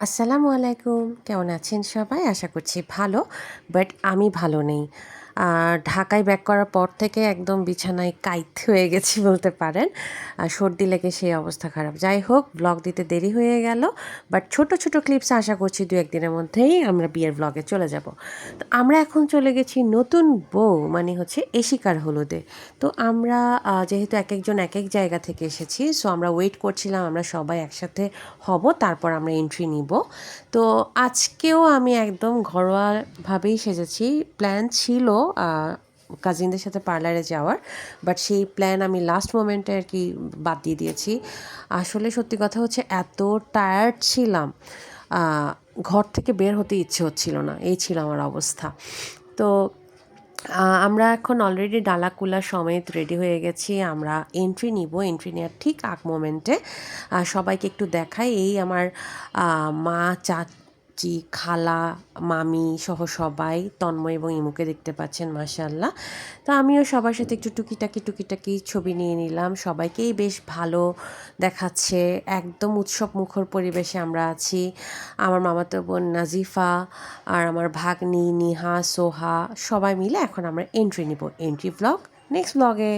আসসালামু আলাইকুম। কেমন আছেন সবাই? আশা করছি ভালো বাট আমি ভালো নেই। আর ঢাকায় ব্যাক করার পর থেকে একদম বিছানায় কাইত হয়ে গেছি বলতে পারেন। আর সর্দি লেগে সেই অবস্থা খারাপ। যাই হোক ব্লগ দিতে দেরি হয়ে গেল বাট ছোট ছোট ক্লিপস আশা করছি দু একদিনের মধ্যেই আমরা বিয়ের ব্লগে চলে যাব। তো আমরা এখন চলে গেছি নতুন বউ মানে হচ্ছে এশিকার হলুদে। তো আমরা যেহেতু এক একজন এক এক জায়গা থেকে এসেছি সো আমরা ওয়েট করছিলাম, আমরা সবাই একসাথে হব, তারপর আমরা এন্ট্রি নিব। তো আজকেও আমি একদম ঘরোয়াভাবেই সেজেছি। প্ল্যান ছিল কাজিনদের সাথে পার্লারে যাওয়ার। বাট সেই প্ল্যান আমি লাস্ট মোমেন্টে আর কি বাদ দিয়ে দিয়েছি। আসলে সত্যি কথা হচ্ছে এত টায়ার্ড ছিলাম। ঘর থেকে বের হতে ইচ্ছে হচ্ছিল না। এই ছিল আমার অবস্থা। তো আমরা এখন অলরেডি ডালা কুলা সমেত রেডি হয়ে গেছি। আমরা এন্ট্রি নিব। এন্ট্রি নেওয়ার ঠিক আগ মোমেন্টে সবাইকে একটু দেখাই। এই আমার মা মা চাচি খালা, মামি সহ সবাই তন্ময় এবং ইমুকে দেখতে পাচ্ছেন মাশাল্লাহ তো আমিও সবার সাথে একটু টুকিটাকি টুকিটাকি ছবি নিয়ে নিলাম। সবাইকেই বেশ ভালো দেখাচ্ছে। একদম উৎসব মুখর পরিবেশে আমরা আছি। আমার মামাতো বোন নাজিফা আর আমার ভাগ্নি, নিহা, সোহা, সবাই মিলে এখন আমরা এন্ট্রি নিব। এন্ট্রি ব্লগ নেক্সট ব্লগে